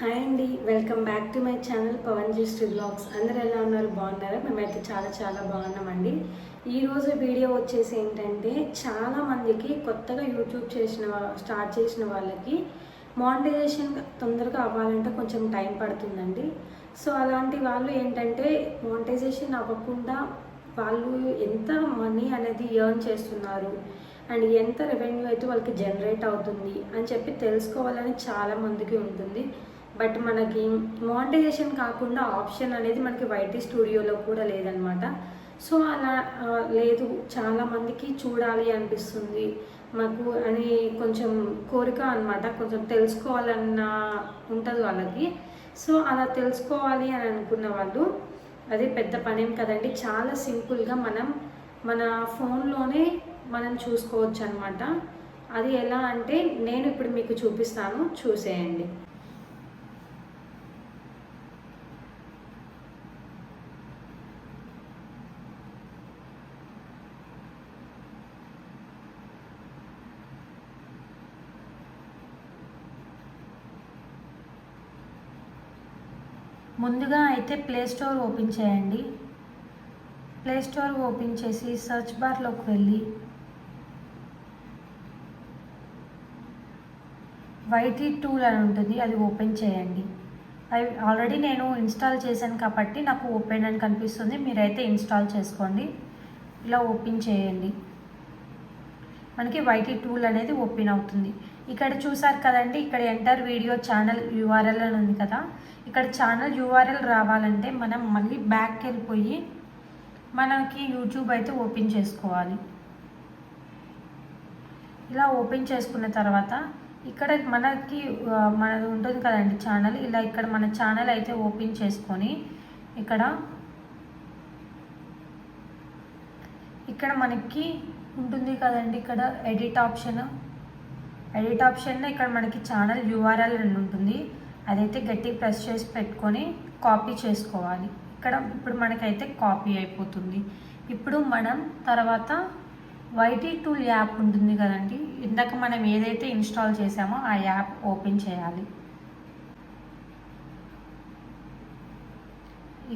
Hi అండి welcome back to my channel Pavan gist blogs. అందరు ఎలా ఉన్నారు? బాగున్నారా? మేమైతే చాలా చాలా బాగున్నామండి. ఈరోజు వీడియో వచ్చేసి ఏంటంటే చాలా మందికి కొత్తగా యూట్యూబ్ చేసిన స్టార్ట్ చేసిన వాళ్ళకి మానిటైజేషన్ తొందరగా అవ్వాలంటే కొంచెం టైం పడుతుందండి. సో అలాంటి వాళ్ళు ఏంటంటే మానిటైజేషన్ అవ్వకుండా వాళ్ళు ఎంత మనీ అనేది ఎర్న్ చేస్తున్నారు అండ్ ఎంత రెవెన్యూ అయితే వాళ్ళకి జనరేట్ అవుతుంది అని చెప్పి తెలుసుకోవాలని చాలా మందికి ఉంటుంది. బట్ మనకి మానిటైజేషన్ కాకుండా ఆప్షన్ అనేది మనకి వైటీ స్టూడియోలో కూడా లేదనమాట. సో అలా లేదు చాలామందికి చూడాలి అనిపిస్తుంది. మాకు అని కొంచెం కోరిక అనమాట కొంచెం తెలుసుకోవాలన్న ఉంటుంది వాళ్ళకి. సో అలా తెలుసుకోవాలి అని అనుకున్న వాళ్ళు అది పెద్ద పనేం కదండి చాలా సింపుల్గా మనం మన ఫోన్లోనే మనం చూసుకోవచ్చు అనమాట అది ఎలా అంటే నేను ఇప్పుడు మీకు చూపిస్తాను. చూసేయండి. ముందుగా అయితే ప్లే స్టోర్ ఓపెన్ చేయండి. ప్లే స్టోర్ ఓపెన్ చేసి సెర్చ్ బార్లోకి వెళ్ళి వైటీ టూల్ అని ఉంటుంది అది ఓపెన్ చేయండి. అవి ఆల్రెడీ నేను ఇన్స్టాల్ చేశాను కాబట్టి నాకు ఓపెన్ అని కనిపిస్తుంది మీరైతే ఇన్స్టాల్ చేసుకోండి. ఇలా ఓపెన్ చేయండి. మనకి వైటీ టూల్ అనేది ఓపెన్ అవుతుంది. ఇక్కడ చూసారు కదండి ఇక్కడ ఎంటర్ వీడియో ఛానల్ యూఆర్ఎల్ అని ఉంది కదా. ఇక్కడ ఛానల్ యూఆర్ఎల్ రావాలంటే మనం మళ్ళీ బ్యాక్కి వెళ్ళిపోయి మనకి యూట్యూబ్ అయితే ఓపెన్ చేసుకోవాలి. ఇలా ఓపెన్ చేసుకున్న తర్వాత ఇక్కడ మనకి మనది ఉంటుంది కదండి ఛానల్ ఇలా ఇక్కడ మన ఛానల్ అయితే ఓపెన్ చేసుకొని ఇక్కడ ఇక్కడ మనకి ఉంటుంది కదండి ఇక్కడ ఎడిట్ ఆప్షన్ ఎడిట్ ఆప్షన్లో ఇక్కడ మనకి ఛానల్ యూఆర్ఎల్ అని ఉంటుంది. అదైతే గట్టి ప్రెస్ చేసి పెట్టుకొని కాపీ చేసుకోవాలి. ఇక్కడ ఇప్పుడు మనకైతే కాపీ అయిపోతుంది. ఇప్పుడు మనం తర్వాత వైటీ టూల్ యాప్ ఉంటుంది కదండి. ఇందాక మనం ఏదైతే ఇన్స్టాల్ చేసామో ఆ యాప్ ఓపెన్ చేయాలి.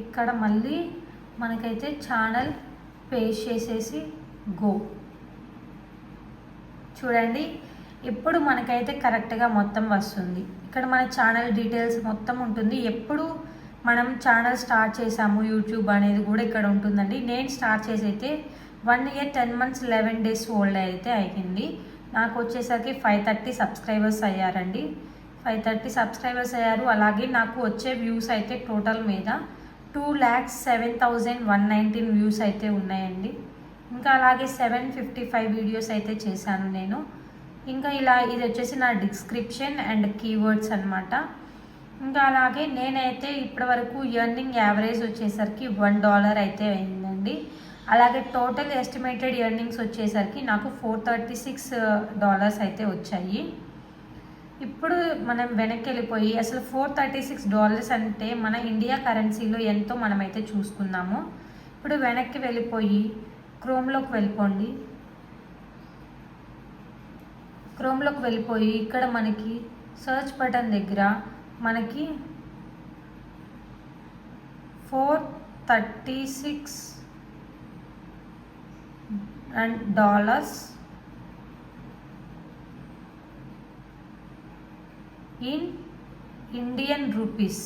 ఇక్కడ మళ్ళీ మనకైతే ఛానల్ పేస్ట్ చేసేసి గో చూడండి. ఎప్పుడు మనకైతే కరెక్ట్గా మొత్తం వస్తుంది. ఇక్కడ మన ఛానల్ డీటెయిల్స్ మొత్తం ఉంటుంది. ఎప్పుడు మనం ఛానల్ స్టార్ట్ చేసాము యూట్యూబ్ అనేది కూడా ఇక్కడ ఉంటుందండి. నేను స్టార్ట్ చేసి అయితే one year ten months eleven days old అయితే అయ్యింది. నాకు వచ్చేసరికి ఫైవ్ థర్టీ సబ్స్క్రైబర్స్ అయ్యారండి. ఫైవ్ థర్టీ సబ్స్క్రైబర్స్ అయ్యారు. అలాగే నాకు వచ్చే వ్యూస్ అయితే టోటల్ మీద two lakhs seven thousand one nineteen views అయితే ఉన్నాయండి. ఇంకా అలాగే సెవెన్ ఫిఫ్టీ ఫైవ్ వీడియోస్ అయితే చేశాను నేను. ఇంకా ఇలా ఇది వచ్చేసి నా డిస్క్రిప్షన్ అండ్ కీవర్డ్స్ అనమాట ఇంకా అలాగే నేనైతే ఇప్పటివరకు ఇయర్నింగ్ యావరేజ్ వచ్చేసరికి వన్ డాలర్ అయితే అయిందండి. అలాగే టోటల్ ఎస్టిమేటెడ్ ఇయర్నింగ్స్ వచ్చేసరికి నాకు ఫోర్ థర్టీ సిక్స్ డాలర్స్ అయితే వచ్చాయి. ఇప్పుడు మనం వెనక్కి వెళ్ళిపోయి అసలు ఫోర్ థర్టీ సిక్స్ డాలర్స్ అంటే మన ఇండియా కరెన్సీలో ఎంతో మనమైతే చూసుకుందాము. ఇప్పుడు వెనక్కి వెళ్ళిపోయి క్రోమ్లోకి వెళ్ళిపోండి. క్రోమ్లోకి వెళ్ళిపోయి ఇక్కడ మనకి సర్చ్ బటన్ దగ్గర మనకి four thirty six and dollars in Indian rupees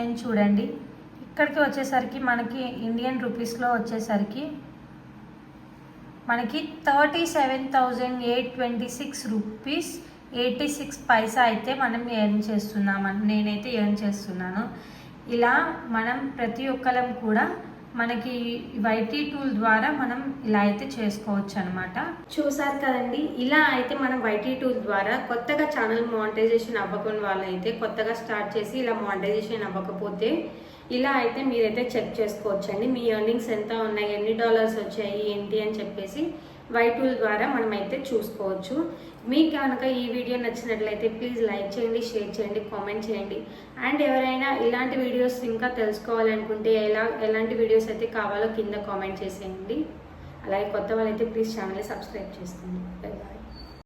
and చూడండి. ఇక్కడికి వచ్చేసరికి మనకి ఇండియన్ రూపీస్లో వచ్చేసరికి మనకి thirty seven thousand eight twenty six rupees eighty six paisa అయితే మనం ఎర్న్ చేస్తున్నాం నేనైతే ఎర్న్ చేస్తున్నాను. ఇలా మనం ప్రతి ఒక్కరం కూడా మనకి వైటీ టూల్ ద్వారా మనం ఇలా అయితే చేసుకోవచ్చు అనమాట చూసారు కదండి ఇలా అయితే మనం వైటీ టూల్ ద్వారా కొత్తగా ఛానల్ మానిటైజేషన్ అవ్వకుండా వాళ్ళైతే కొత్తగా స్టార్ట్ చేసి ఇలా మానిటైజేషన్ అవ్వకపోతే ఇలా అయితే మీరైతే చెక్ చేసుకోవచ్చండి. మీ ఎర్నింగ్స్ ఎంత ఉన్నాయి ఎన్ని డాలర్స్ వచ్చాయి ఏంటి అని చెప్పేసి వై టూల్ ద్వారా మనమైతే చూసుకోవచ్చు. మీకు కనుక ఈ వీడియో నచ్చినట్లయితే ప్లీజ్ లైక్ చేయండి షేర్ చేయండి కామెంట్ చేయండి. అండ్ ఎవరైనా ఇలాంటి వీడియోస్ ఇంకా తెలుసుకోవాలనుకుంటే ఎలా ఎలాంటి వీడియోస్ అయితే కావాలో కింద కామెంట్ చేసేయండి. అలాగే కొత్త వాళ్ళైతే ప్లీజ్ ఛానల్ని సబ్స్క్రైబ్ చేసుకోండి. బాయ్